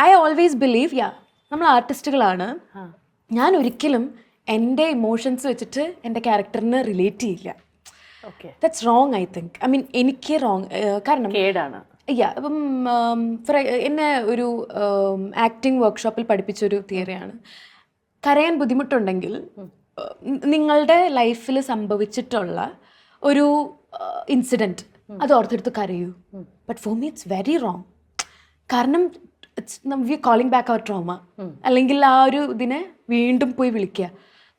I always believe യാ നമ്മൾ ആർട്ടിസ്റ്റുകളാണ് ഞാൻ ഒരിക്കലും എന്റെ ഇമോഷൻസ് വെച്ചിട്ട് എന്റെ ക്യാരക്ടറിന് റിലേറ്റ് ചെയ്യില്ല. That's wrong I think I mean എനിക്ക് റോങ് കാരണം കേടാണ്. യാ അപ്പം ഫോർ എന്നെ ഒരു ആക്ടിങ് വർക്ക്ഷോപ്പിൽ പഠിപ്പിച്ചൊരു തിയറിയാണ് കരയാൻ ബുദ്ധിമുട്ടുണ്ടെങ്കിൽ നിങ്ങളുടെ ലൈഫിൽ സംഭവിച്ചിട്ടുള്ള ഒരു ഇൻസിഡന്റ് അത് ഓർത്തെടുത്ത് കരയൂ. But for me it's very wrong കാരണം വി കോളിംഗ് ബാക്ക് അവർ ട്രോമ അല്ലെങ്കിൽ ആ ഒരു ഇതിനെ വീണ്ടും പോയി വിളിക്കുക.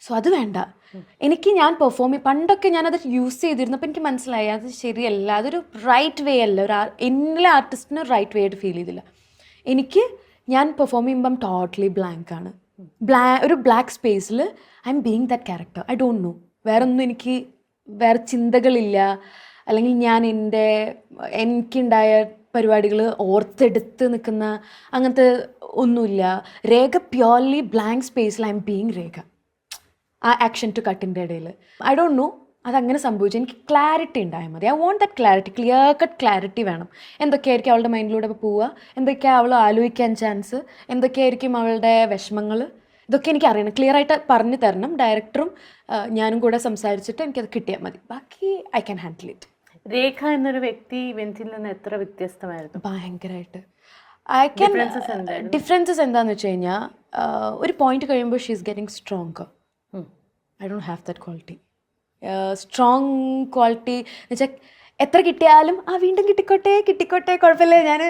സോ അത് വേണ്ട. എനിക്ക് ഞാൻ പെർഫോം ചെയ്യും പണ്ടൊക്കെ ഞാനത് യൂസ് ചെയ്തിരുന്നു ചെയ്തിരുന്നപ്പോൾ എനിക്ക് മനസ്സിലായി. അത് ശരിയല്ല. അതൊരു റൈറ്റ് വേ അല്ല. ഒരു എന്നിലെ ആർട്ടിസ്റ്റിന് റൈറ്റ് വേ ആയിട്ട് ഫീൽ ചെയ്തില്ല. എനിക്ക് ഞാൻ പെർഫോം ചെയ്യുമ്പം ടോട്ടലി ബ്ലാങ്ക് ആണ്. ബ്ലാ ഒരു ബ്ലാക്ക് സ്പേസിൽ I'm being that character I don't know വേറെ ഒന്നും എനിക്ക് വേറെ ചിന്തകളില്ല. അല്ലെങ്കിൽ ഞാൻ എന്റെ എനിക്കുണ്ടായ പരിപാടികൾ ഓർത്തെടുത്ത് നിൽക്കുന്ന അങ്ങനത്തെ ഒന്നുമില്ല. രേഖ പ്യോർലി ബ്ലാങ്ക് സ്പേസിൽ ഐ എം ബീങ് രേഖ. ആ ആക്ഷൻ ടു കട്ടിന്റെ ഇടയിൽ ഐ ഡോണ്ട് നോ അതങ്ങനെ സംഭവിച്ചു. എനിക്ക് ക്ലാരിറ്റി ഉണ്ടായാൽ മതി. I want that clarity clear cut clarity വേണം. എന്തൊക്കെയായിരിക്കും അവളുടെ മൈൻഡിലൂടെ പോവുക? എന്തൊക്കെയാണ് അവൾ ആലോചിക്കാൻ ചാൻസ് എന്തൊക്കെയായിരിക്കും അവളുടെ വിഷമങ്ങൾ ഇതൊക്കെ എനിക്ക് അറിയണം. ക്ലിയർ ആയിട്ട് പറഞ്ഞു തരണം. ഡയറക്ടറും ഞാനും കൂടെ സംസാരിച്ചിട്ട് എനിക്കത് കിട്ടിയാൽ മതി. ബാക്കി I can handle it Rekha എന്നൊരു വ്യക്തി ഇവന്റിൽ നിന്ന് എത്ര വ്യത്യസ്തമായിരുന്നു? ഭയങ്കരമായിട്ട് ഐ ക്യാൻ? ഡിഫറൻസസ് എന്താന്ന് വെച്ച് കഴിഞ്ഞാൽ ഒരു പോയിന്റ് കഴിയുമ്പോൾ she is getting strong. I don't have that quality strong quality എന്ന് വെച്ചാൽ എത്ര കിട്ടിയാലും ആ വീണ്ടും കിട്ടിക്കോട്ടെ കിട്ടിക്കോട്ടെ കുഴപ്പമില്ല. ഞാൻ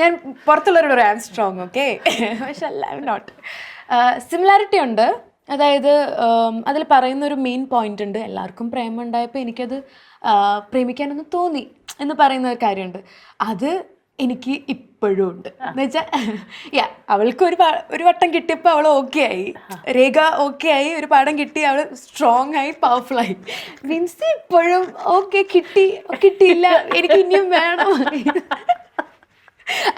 ഞാൻ പുറത്തുള്ളവരോട് ഐ ആം സ്ട്രോങ് ഓക്കെ പക്ഷെ അല്ല ഐ നോട്ട് സിമിലാരിറ്റി ഉണ്ട്. അതായത് അതിൽ പറയുന്ന ഒരു മെയിൻ പോയിന്റ് ഉണ്ട്. എല്ലാവർക്കും പ്രേമം ഉണ്ടായപ്പോൾ എനിക്കത് പ്രേമിക്കാനൊന്ന് തോന്നി എന്ന് പറയുന്ന ഒരു കാര്യമുണ്ട്. അത് എനിക്ക് ഇപ്പോഴും ഉണ്ട്. എന്ന് വെച്ചാൽ യാ അവൾക്ക് ഒരു ഒരു വട്ടം കിട്ടിയപ്പോൾ അവൾ ഓക്കെ ആയി. രേഖ ഓക്കെ ആയി. ഒരു പാഠം കിട്ടി അവൾ സ്ട്രോങ് ആയി പവർഫുൾ ആയി. മീൻസ് ഇപ്പോഴും ഓക്കെ കിട്ടി കിട്ടിയില്ല. എനിക്ക് ഇനിയും വേണം.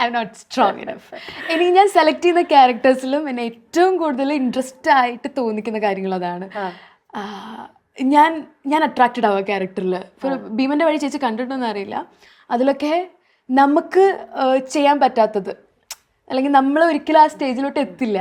I'm not strong enough എനിക്ക് ഞാൻ സെലക്ട് ചെയ്യുന്ന ക്യാരക്ടേഴ്സിലും എന്നെ ഏറ്റവും കൂടുതൽ ഇൻട്രസ്റ്റ് ആയിട്ട് തോന്നിക്കുന്ന കാര്യങ്ങൾ അതാണ്. ഞാൻ ഞാൻ അട്രാക്റ്റഡ് ആവുക ക്യാരക്ടറിൽ ഭീമന്റെ വഴി ചേച്ചി കണ്ടിട്ടൊന്നും അറിയില്ല. അതിലൊക്കെ നമുക്ക് ചെയ്യാൻ പറ്റാത്തത്. അല്ലെങ്കിൽ നമ്മൾ ഒരിക്കലും ആ സ്റ്റേജിലോട്ട് എത്തില്ല.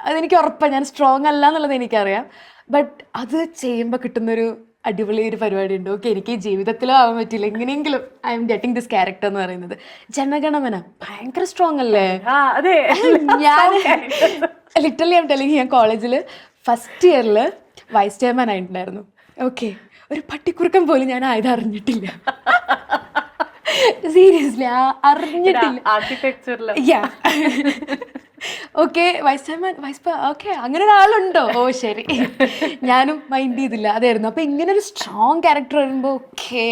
അതെനിക്ക് ഉറപ്പാണ് ഞാൻ സ്ട്രോങ് അല്ല എന്നുള്ളത് എനിക്കറിയാം. ബട്ട് അത് ചെയ്യുമ്പോൾ കിട്ടുന്നൊരു അടിപൊളി ഒരു പരിപാടി ഉണ്ട് ഓക്കെ എനിക്ക് ജീവിതത്തിലോ ആവാൻ പറ്റില്ല. എങ്ങനെയെങ്കിലും I'm getting this character എന്ന് പറയുന്നത്. ജനഗണമന. ഭയങ്കര സ്ട്രോങ് അല്ലേ? അതെ. ഞാൻ ലിറ്ററലി ഐം ടെലിങ് ഞാൻ കോളേജിൽ ഫസ്റ്റ് ഇയറിൽ വൈസ് ചെയർമാൻ ആയിട്ടുണ്ടായിരുന്നു. ഓക്കെ ഒരു പട്ടിക്കുറുക്കം പോലും ഞാൻ ആയത് അറിഞ്ഞിട്ടില്ല. സീരിയസ്ലി അറിഞ്ഞിട്ടില്ല. ആർക്കിടെക്ചറിൽ yeah okay vice chairman vice okay അങ്ങനെ ഒരാളുണ്ടോ? ഓ ശരി. ഞാനും മൈൻഡ് ചെയ്തില്ല. അതായിരുന്നു. അപ്പൊ ഇങ്ങനെ ഒരു സ്ട്രോങ് ക്യാരക്ടർ വരുമ്പോൾ ഓക്കെ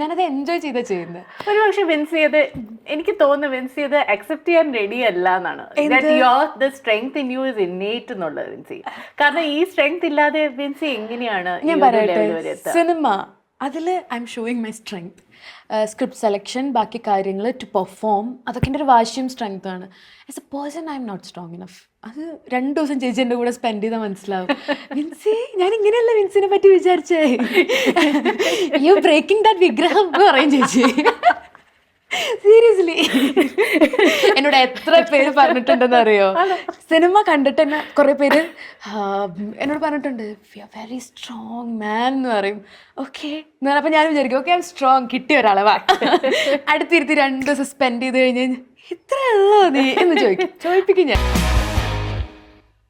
ഞാനത് എൻജോയ് ചെയ്താ ചെയ്യുന്നത് ഒരു പക്ഷെ വിൻസ് ചെയ്ത് എനിക്ക് തോന്നുന്നു വിൻസ് ചെയ്ത് അക്സെപ്റ്റ് ചെയ്യാൻ റെഡി അല്ല എന്നാണ്. The strength in you is innate എന്നുള്ളത് വിൻസി കാരണം ഈ സ്ട്രെങ്ത് ഇല്ലാതെ വിൻസി എങ്ങനെയാണ് ഞാൻ പറയട്ടെ? സിനിമ അതിൽ I'm showing my strength script selection ബാക്കി കാര്യങ്ങൾ ടു പെർഫോം അതൊക്കെ എന്റെ ഒരു വാശിയും സ്ട്രെങ്ത് ആണ്. As a person I'm not strong enough അത് രണ്ട് ദിവസം ചേച്ചി എന്റെ കൂടെ സ്പെൻഡ് ചെയ്താൽ മനസ്സിലാവും. വിൻസി ഞാൻ ഇങ്ങനെയല്ല വിൻസിനെ പറ്റി വിചാരിച്ചേ? യു ബ്രേക്കിംഗ് ദാറ്റ് വിഗ്രഹം എന്ന് പറയും ചേച്ചി. സീരിയസ്ലി എന്നോട് എത്ര പേര് പറഞ്ഞിട്ടുണ്ടെന്ന് അറിയോ സിനിമ കണ്ടിട്ട് തന്നെ കുറെ പേര് എന്നോട് പറഞ്ഞിട്ടുണ്ട് വെരി സ്ട്രോങ് മാൻ എന്ന് പറയും. ഓക്കെ എന്ന് പറഞ്ഞപ്പോൾ ഞാൻ വിചാരിക്കും ഓക്കെ ഐ എം സ്ട്രോങ് കിട്ടിയ ഒരാളെ വാ. അടുത്തിരുത്തി രണ്ട് ദിവസം സ്പെൻഡ് ചെയ്ത് കഴിഞ്ഞ് ഇത്ര ഉള്ളോ നീ? എന്ന് ചോദിക്കും. ചോദിപ്പിക്കും ഞാൻ.